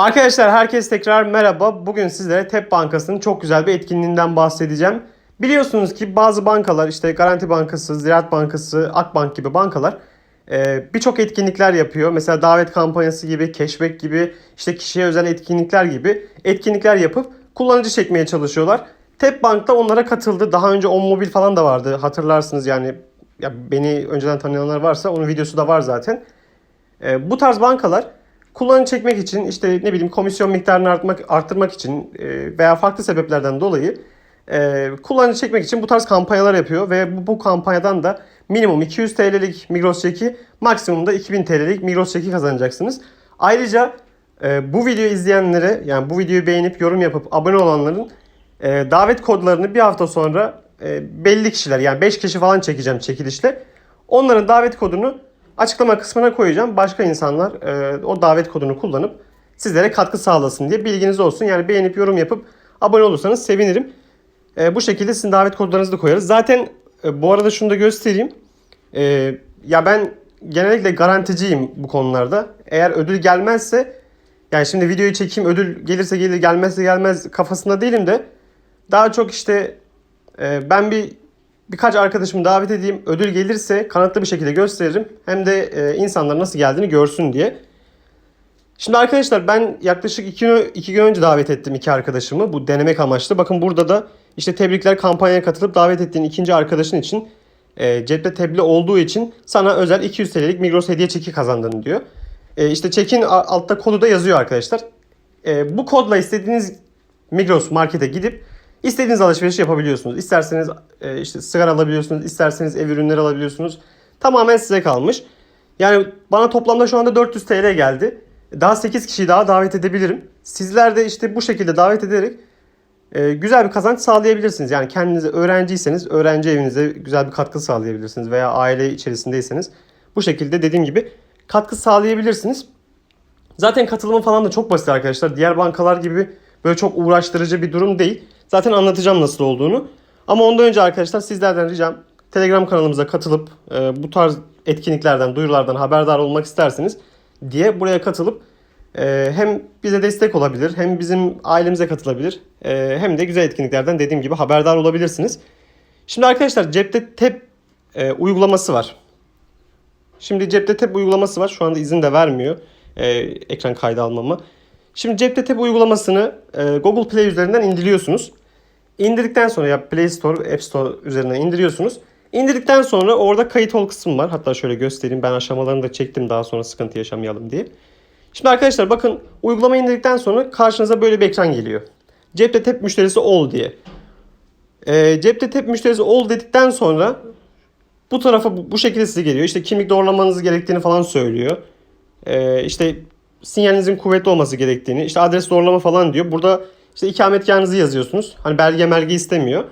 Arkadaşlar herkes tekrar merhaba. Bugün sizlere TEP Bankası'nın çok güzel bir etkinliğinden bahsedeceğim. Biliyorsunuz ki bazı bankalar işte Garanti Bankası, Ziraat Bankası, Akbank gibi bankalar e, birçok etkinlikler yapıyor. Mesela davet kampanyası gibi, cashback gibi, işte kişiye özel etkinlikler gibi etkinlikler yapıp kullanıcı çekmeye çalışıyorlar. TEP Bank da onlara katıldı. Daha önce On Mobil falan da vardı. Hatırlarsınız yani ya beni önceden tanıyanlar varsa onun videosu da var zaten. E, bu tarz bankalar kullanıcı çekmek için işte ne bileyim komisyon miktarını artmak, arttırmak için e, veya farklı sebeplerden dolayı e, kullanıcı çekmek için bu tarz kampanyalar yapıyor ve bu, bu kampanyadan da minimum 200 TL'lik Migros çeki maksimum da 2000 TL'lik Migros çeki kazanacaksınız. Ayrıca e, bu videoyu izleyenlere yani bu videoyu beğenip yorum yapıp abone olanların e, davet kodlarını bir hafta sonra e, belli kişiler yani 5 kişi falan çekeceğim çekilişle. Onların davet kodunu açıklama kısmına koyacağım. Başka insanlar e, o davet kodunu kullanıp sizlere katkı sağlasın diye bilginiz olsun. Yani beğenip yorum yapıp abone olursanız sevinirim. E, bu şekilde sizin davet kodlarınızı da koyarız. Zaten e, bu arada şunu da göstereyim. E, ya ben genellikle garanticiyim bu konularda. Eğer ödül gelmezse yani şimdi videoyu çekeyim ödül gelirse gelir gelmezse gelmez kafasında değilim de daha çok işte e, ben bir birkaç arkadaşımı davet edeyim. Ödül gelirse kanıtlı bir şekilde gösteririm. Hem de e, insanlar nasıl geldiğini görsün diye. Şimdi arkadaşlar ben yaklaşık 2 gün, iki gün önce davet ettim iki arkadaşımı. Bu denemek amaçlı. Bakın burada da işte tebrikler kampanyaya katılıp davet ettiğin ikinci arkadaşın için e, cepte tebliğ olduğu için sana özel 200 TL'lik Migros hediye çeki kazandın diyor. E, işte çekin altta kodu da yazıyor arkadaşlar. E, bu kodla istediğiniz Migros markete gidip istediğiniz alışverişi yapabiliyorsunuz. İsterseniz e, işte sigara alabiliyorsunuz, isterseniz ev ürünleri alabiliyorsunuz. Tamamen size kalmış. Yani bana toplamda şu anda 400 TL geldi. Daha 8 kişiyi daha davet edebilirim. Sizler de işte bu şekilde davet ederek e, güzel bir kazanç sağlayabilirsiniz. Yani kendinize öğrenciyseniz öğrenci evinize güzel bir katkı sağlayabilirsiniz. Veya aile içerisindeyseniz bu şekilde dediğim gibi katkı sağlayabilirsiniz. Zaten katılımı falan da çok basit arkadaşlar. Diğer bankalar gibi böyle çok uğraştırıcı bir durum değil. Zaten anlatacağım nasıl olduğunu. Ama ondan önce arkadaşlar sizlerden ricam Telegram kanalımıza katılıp e, bu tarz etkinliklerden, duyurulardan haberdar olmak isterseniz diye buraya katılıp e, hem bize destek olabilir, hem bizim ailemize katılabilir, e, hem de güzel etkinliklerden dediğim gibi haberdar olabilirsiniz. Şimdi arkadaşlar cepte TEP e, uygulaması var. Şimdi cepte TEP uygulaması var. Şu anda izin de vermiyor e, ekran kaydı almama. Şimdi cepte TEP uygulamasını e, Google Play üzerinden indiriyorsunuz. İndirdikten sonra ya Play Store, App Store üzerinden indiriyorsunuz. İndirdikten sonra orada kayıt ol kısmı var. Hatta şöyle göstereyim. Ben aşamalarını da çektim daha sonra sıkıntı yaşamayalım diye. Şimdi arkadaşlar bakın uygulama indirdikten sonra karşınıza böyle bir ekran geliyor. Cepte TEP müşterisi ol diye. E, cepte TEP müşterisi ol dedikten sonra bu tarafa bu, şekilde size geliyor. İşte kimlik doğrulamanız gerektiğini falan söylüyor. Ee, işte sinyalinizin kuvvetli olması gerektiğini, işte adres doğrulama falan diyor. Burada işte ikametgahınızı yazıyorsunuz. Hani belge merge istemiyor.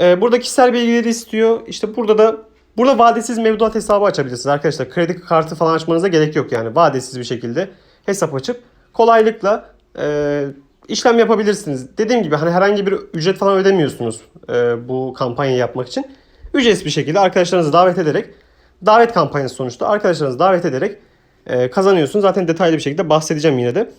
Ee, burada kişisel bilgileri istiyor. İşte burada da burada vadesiz mevduat hesabı açabilirsiniz arkadaşlar. Kredi kartı falan açmanıza gerek yok yani. Vadesiz bir şekilde hesap açıp kolaylıkla e, işlem yapabilirsiniz. Dediğim gibi hani herhangi bir ücret falan ödemiyorsunuz e, bu kampanyayı yapmak için. Ücretsiz bir şekilde arkadaşlarınızı davet ederek davet kampanyası sonuçta arkadaşlarınızı davet ederek e, kazanıyorsunuz. Zaten detaylı bir şekilde bahsedeceğim yine de.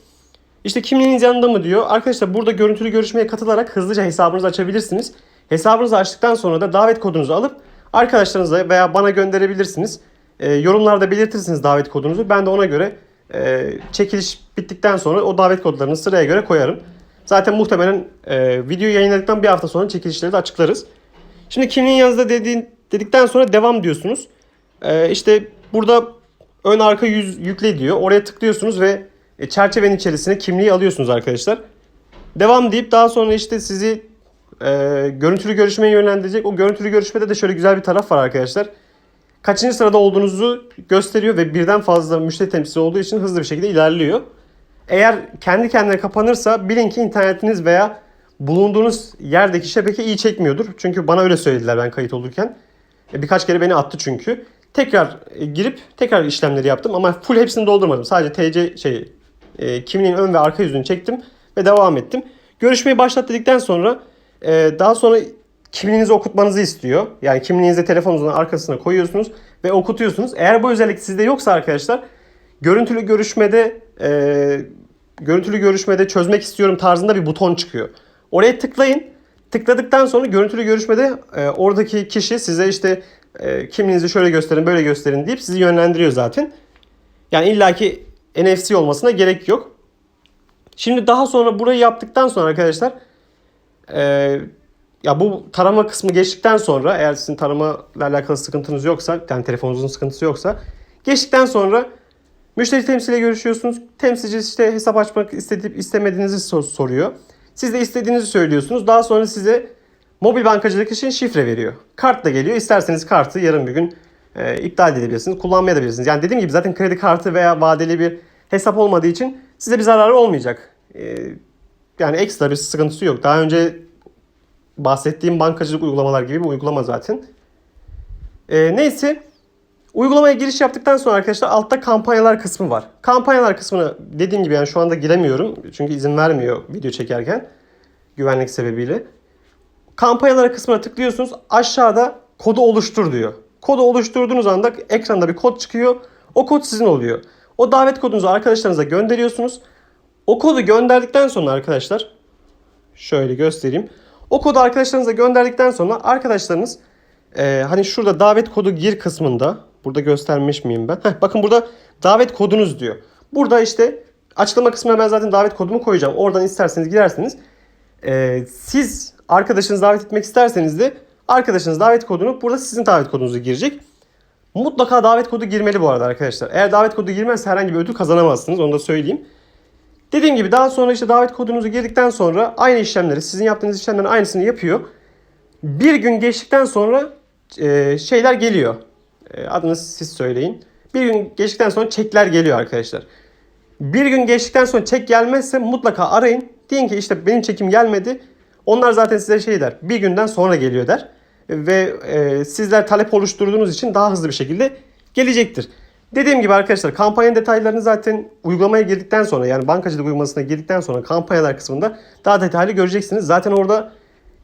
İşte kimliğiniz yanında mı diyor. Arkadaşlar burada görüntülü görüşmeye katılarak hızlıca hesabınızı açabilirsiniz. Hesabınızı açtıktan sonra da davet kodunuzu alıp arkadaşlarınıza veya bana gönderebilirsiniz. E, yorumlarda belirtirsiniz davet kodunuzu. Ben de ona göre e, çekiliş bittikten sonra o davet kodlarını sıraya göre koyarım. Zaten muhtemelen e, videoyu yayınladıktan bir hafta sonra çekilişleri de açıklarız. Şimdi kimliğin yanınızda dediğin, dedikten sonra devam diyorsunuz. Ee, işte burada ön arka yüz yükle diyor. Oraya tıklıyorsunuz ve e, çerçevenin içerisine kimliği alıyorsunuz arkadaşlar. Devam deyip daha sonra işte sizi e, görüntülü görüşmeye yönlendirecek. O görüntülü görüşmede de şöyle güzel bir taraf var arkadaşlar. Kaçıncı sırada olduğunuzu gösteriyor ve birden fazla müşteri temsilcisi olduğu için hızlı bir şekilde ilerliyor. Eğer kendi kendine kapanırsa bilin ki internetiniz veya bulunduğunuz yerdeki şebeke iyi çekmiyordur. Çünkü bana öyle söylediler ben kayıt olurken. E, Birkaç kere beni attı çünkü. Tekrar e, girip tekrar işlemleri yaptım ama full hepsini doldurmadım. Sadece TC şey e, kimliğin ön ve arka yüzünü çektim ve devam ettim. Görüşmeyi başlat dedikten sonra e, daha sonra kimliğinizi okutmanızı istiyor. Yani kimliğinizi telefonunuzun arkasına koyuyorsunuz ve okutuyorsunuz. Eğer bu özellik sizde yoksa arkadaşlar görüntülü görüşmede e, görüntülü görüşmede çözmek istiyorum tarzında bir buton çıkıyor. Oraya tıklayın. Tıkladıktan sonra görüntülü görüşmede e, oradaki kişi size işte e, kimliğinizi şöyle gösterin böyle gösterin deyip sizi yönlendiriyor zaten. Yani illaki NFC olmasına gerek yok. Şimdi daha sonra burayı yaptıktan sonra arkadaşlar e, ya bu tarama kısmı geçtikten sonra eğer sizin tarama ile alakalı sıkıntınız yoksa yani telefonunuzun sıkıntısı yoksa geçtikten sonra müşteri temsiliyle görüşüyorsunuz. Temsilci işte hesap açmak istedip istemediğinizi sor- soruyor. Siz de istediğinizi söylüyorsunuz. Daha sonra size mobil bankacılık için şifre veriyor. Kart da geliyor. İsterseniz kartı yarın bir gün e, iptal edebilirsiniz. Kullanmaya da bilirsiniz. Yani dediğim gibi zaten kredi kartı veya vadeli bir hesap olmadığı için size bir zararı olmayacak. E, yani ekstra bir sıkıntısı yok. Daha önce bahsettiğim bankacılık uygulamalar gibi bir uygulama zaten. E, neyse uygulamaya giriş yaptıktan sonra arkadaşlar altta kampanyalar kısmı var. Kampanyalar kısmına dediğim gibi yani şu anda giremiyorum. Çünkü izin vermiyor video çekerken. Güvenlik sebebiyle. Kampanyalara kısmına tıklıyorsunuz. Aşağıda kodu oluştur diyor. Kodu oluşturduğunuz anda ekranda bir kod çıkıyor. O kod sizin oluyor. O davet kodunuzu arkadaşlarınıza gönderiyorsunuz. O kodu gönderdikten sonra arkadaşlar şöyle göstereyim. O kodu arkadaşlarınıza gönderdikten sonra arkadaşlarınız e, hani şurada davet kodu gir kısmında burada göstermiş miyim ben? Heh, bakın burada davet kodunuz diyor. Burada işte açıklama kısmına ben zaten davet kodumu koyacağım. Oradan isterseniz girersiniz. E, siz arkadaşınızı davet etmek isterseniz de arkadaşınız davet kodunu burada sizin davet kodunuzu girecek. Mutlaka davet kodu girmeli bu arada arkadaşlar. Eğer davet kodu girmezse herhangi bir ödül kazanamazsınız. Onu da söyleyeyim. Dediğim gibi daha sonra işte davet kodunuzu girdikten sonra aynı işlemleri sizin yaptığınız işlemlerin aynısını yapıyor. Bir gün geçtikten sonra e, şeyler geliyor. E, adını siz söyleyin. Bir gün geçtikten sonra çekler geliyor arkadaşlar. Bir gün geçtikten sonra çek gelmezse mutlaka arayın. Deyin ki işte benim çekim gelmedi. Onlar zaten size şey der. Bir günden sonra geliyor der. Ve e, sizler talep oluşturduğunuz için daha hızlı bir şekilde gelecektir. Dediğim gibi arkadaşlar kampanyanın detaylarını zaten uygulamaya girdikten sonra yani bankacılık uygulamasına girdikten sonra kampanyalar kısmında daha detaylı göreceksiniz. Zaten orada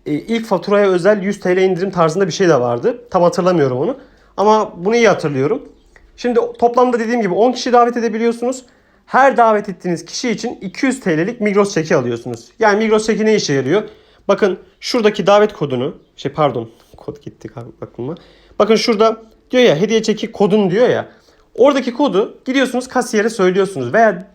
e, ilk faturaya özel 100 TL indirim tarzında bir şey de vardı. Tam hatırlamıyorum onu. Ama bunu iyi hatırlıyorum. Şimdi toplamda dediğim gibi 10 kişi davet edebiliyorsunuz. Her davet ettiğiniz kişi için 200 TL'lik Migros çeki alıyorsunuz. Yani Migros çeki ne işe yarıyor? Bakın şuradaki davet kodunu, şey pardon kod gitti aklıma. Bakın şurada diyor ya hediye çeki kodun diyor ya. Oradaki kodu gidiyorsunuz kasiyere söylüyorsunuz veya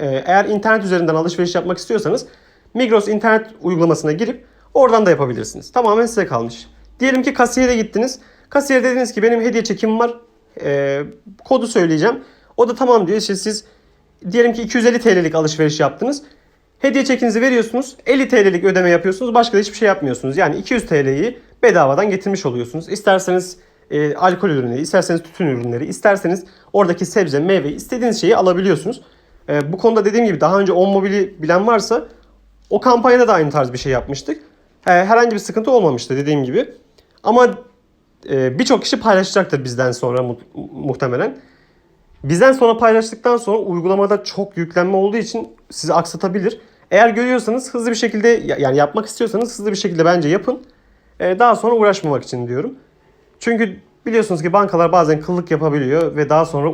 e, eğer internet üzerinden alışveriş yapmak istiyorsanız Migros internet uygulamasına girip oradan da yapabilirsiniz. Tamamen size kalmış. Diyelim ki kasiyere gittiniz. Kasiyer dediniz ki benim hediye çekim var. E, kodu söyleyeceğim. O da tamam diyor. İşte siz diyelim ki 250 TL'lik alışveriş yaptınız. Hediye çekinizi veriyorsunuz. 50 TL'lik ödeme yapıyorsunuz. Başka da hiçbir şey yapmıyorsunuz. Yani 200 TL'yi bedavadan getirmiş oluyorsunuz. İsterseniz e, alkol ürünleri, isterseniz tütün ürünleri, isterseniz oradaki sebze, meyve, istediğiniz şeyi alabiliyorsunuz. E, bu konuda dediğim gibi daha önce 10 mobili bilen varsa o kampanyada da aynı tarz bir şey yapmıştık. E, herhangi bir sıkıntı olmamıştı dediğim gibi. Ama e, birçok kişi paylaşacaktır bizden sonra mu- muhtemelen. Bizden sonra paylaştıktan sonra uygulamada çok yüklenme olduğu için sizi aksatabilir. Eğer görüyorsanız hızlı bir şekilde ya- yani yapmak istiyorsanız hızlı bir şekilde bence yapın. E, daha sonra uğraşmamak için diyorum. Çünkü biliyorsunuz ki bankalar bazen kıllık yapabiliyor ve daha sonra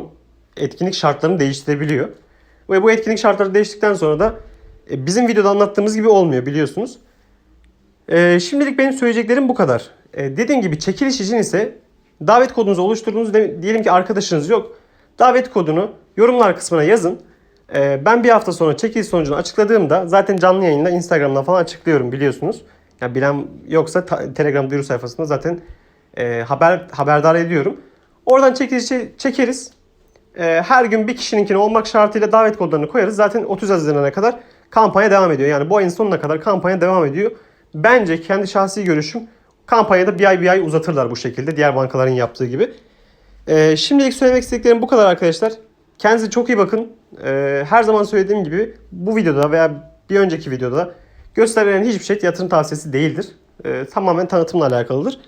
etkinlik şartlarını değiştirebiliyor. Ve bu etkinlik şartları değiştikten sonra da e, bizim videoda anlattığımız gibi olmuyor biliyorsunuz. E, şimdilik benim söyleyeceklerim bu kadar. E, dediğim gibi çekiliş için ise davet kodunuzu oluşturduğunuz diyelim ki arkadaşınız yok. Davet kodunu yorumlar kısmına yazın. E, ben bir hafta sonra çekiliş sonucunu açıkladığımda zaten canlı yayında Instagram'dan falan açıklıyorum biliyorsunuz. Ya bilen yoksa Telegram duyuru sayfasında zaten e, haber haberdar ediyorum. Oradan çekilişi çekeriz. E, her gün bir kişininkini olmak şartıyla davet kodlarını koyarız. Zaten 30 Haziran'a kadar kampanya devam ediyor. Yani bu ayın sonuna kadar kampanya devam ediyor. Bence kendi şahsi görüşüm kampanyada bir ay bir ay uzatırlar bu şekilde. Diğer bankaların yaptığı gibi. E, şimdilik söylemek istediklerim bu kadar arkadaşlar. Kendinize çok iyi bakın. E, her zaman söylediğim gibi bu videoda veya bir önceki videoda gösterilen hiçbir şey yatırım tavsiyesi değildir. E, tamamen tanıtımla alakalıdır.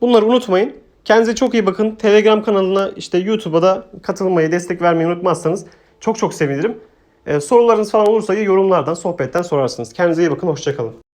Bunları unutmayın. Kendinize çok iyi bakın. Telegram kanalına işte YouTube'a da katılmayı, destek vermeyi unutmazsanız çok çok sevinirim. Ee, sorularınız falan olursa yorumlardan, sohbetten sorarsınız. Kendinize iyi bakın. Hoşçakalın.